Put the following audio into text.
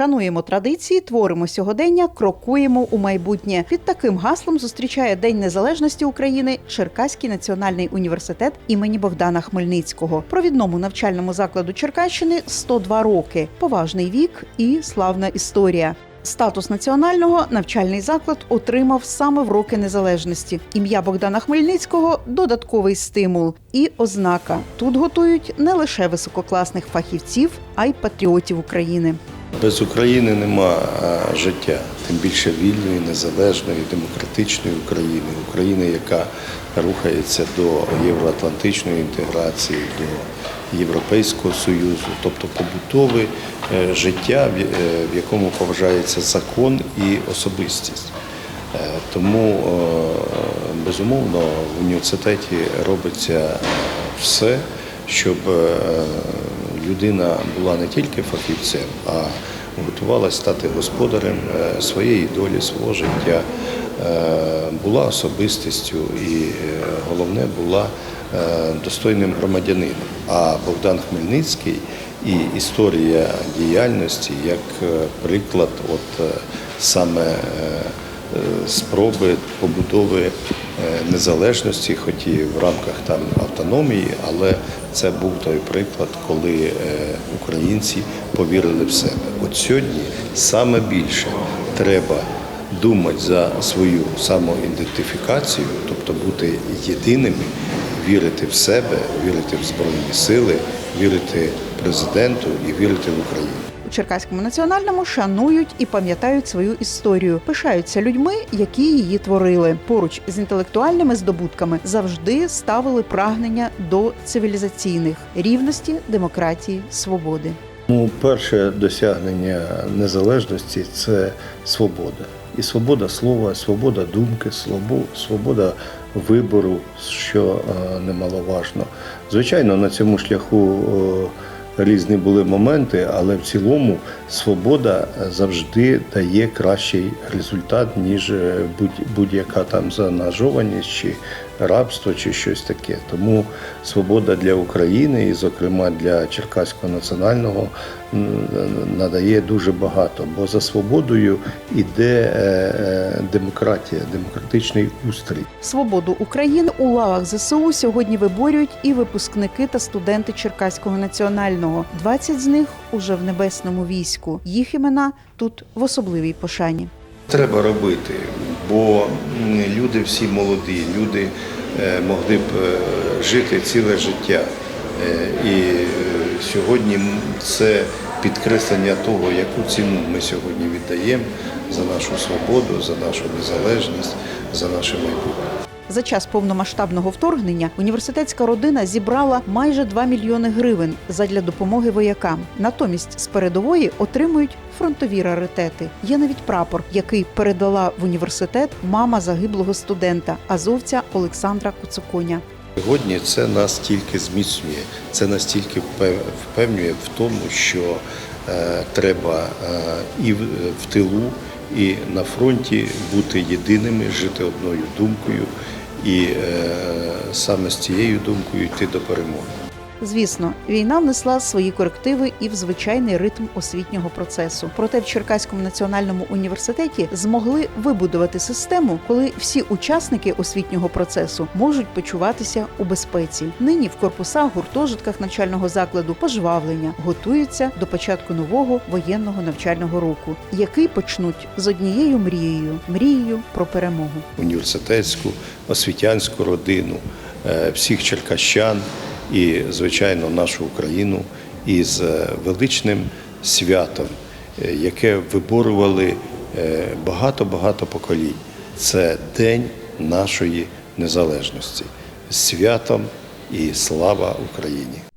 Шануємо традиції, творимо сьогодення, крокуємо у майбутнє. Під таким гаслом зустрічає День Незалежності України Черкаський національний університет імені Богдана Хмельницького. Провідному навчальному закладу Черкащини 102 роки, поважний вік і славна історія. Статус національного навчальний заклад отримав саме в роки незалежності. Ім'я Богдана Хмельницького додатковий стимул і ознака. Тут готують не лише висококласних фахівців, а й патріотів України. Без України нема життя, тим більше вільної, незалежної, демократичної України, України, яка рухається до євроатлантичної інтеграції, до Європейського Союзу, тобто побутове е, життя, в- е, якому поважається закон і особистість. Е, Тому, безумовно, в університеті робиться все, щоб людина була не тільки фахівцем, а готувалася стати господарем е, своєї долі, свого життя, е, була особистістю і е, головне була достойним громадянином. А Богдан Хмельницький і історія діяльності як приклад, от саме спроби побудови незалежності, хоч і в рамках там автономії, але це був той приклад, коли е, українці повірили в себе. От сьогодні саме більше треба думати за свою самоідентифікацію, тобто бути єдиними, вірити в себе, вірити в збройні сили, вірити президенту і вірити в Україну. Черкаському національному шанують і пам'ятають свою історію, пишаються людьми, які її творили. Поруч з інтелектуальними здобутками завжди ставили прагнення до цивілізаційних рівності, демократії, свободи. Ну, перше досягнення незалежності це свобода. І свобода слова, свобода думки, свобода вибору, що е, немаловажно. Звичайно, на цьому шляху е, різні були моменти, але в цілому свобода завжди дає кращий результат, ніж е, будь- будь-яка там занажованість чи рабство чи щось таке. Тому свобода для України і, зокрема, для Черкаського національного надає дуже багато, бо за свободою іде е, е, демократія, демократичний устрій. Свободу України у лавах ЗСУ сьогодні виборюють і випускники та студенти Черкаського національного. 20 з них уже в небесному війську. Їх імена тут в особливій пошані. Треба робити, бо люди всі молоді, люди е, могли б жити ціле життя. І сьогодні це підкреслення того, яку ціну ми сьогодні віддаємо за нашу свободу, за нашу незалежність, за наше майбутнє. За час повномасштабного вторгнення університетська родина зібрала майже 2 мільйони гривень задля допомоги воякам. Натомість з передової отримують фронтові раритети. Є навіть прапор, який передала в університет мама загиблого студента азовця Олександра Куцуконя. Сьогодні це нас тільки зміцнює, це нас тільки впевнює в тому, що е, треба е, і в, в тилу, і на фронті бути єдиними, жити одною думкою, і е, саме з цією думкою йти до перемоги. Звісно, війна внесла свої корективи і в звичайний ритм освітнього процесу. Проте в Черкаському національному університеті змогли вибудувати систему, коли всі учасники освітнього процесу можуть почуватися у безпеці. Нині в корпусах, гуртожитках навчального закладу пожвавлення готуються до початку нового воєнного навчального року, який почнуть з однією мрією мрією про перемогу. Університетську, освітянську родину, е, всіх черкащан і, звичайно, нашу Україну із е, величним святом, е, яке виборювали е, багато-багато поколінь. Це День нашої незалежності. Святом і слава Україні!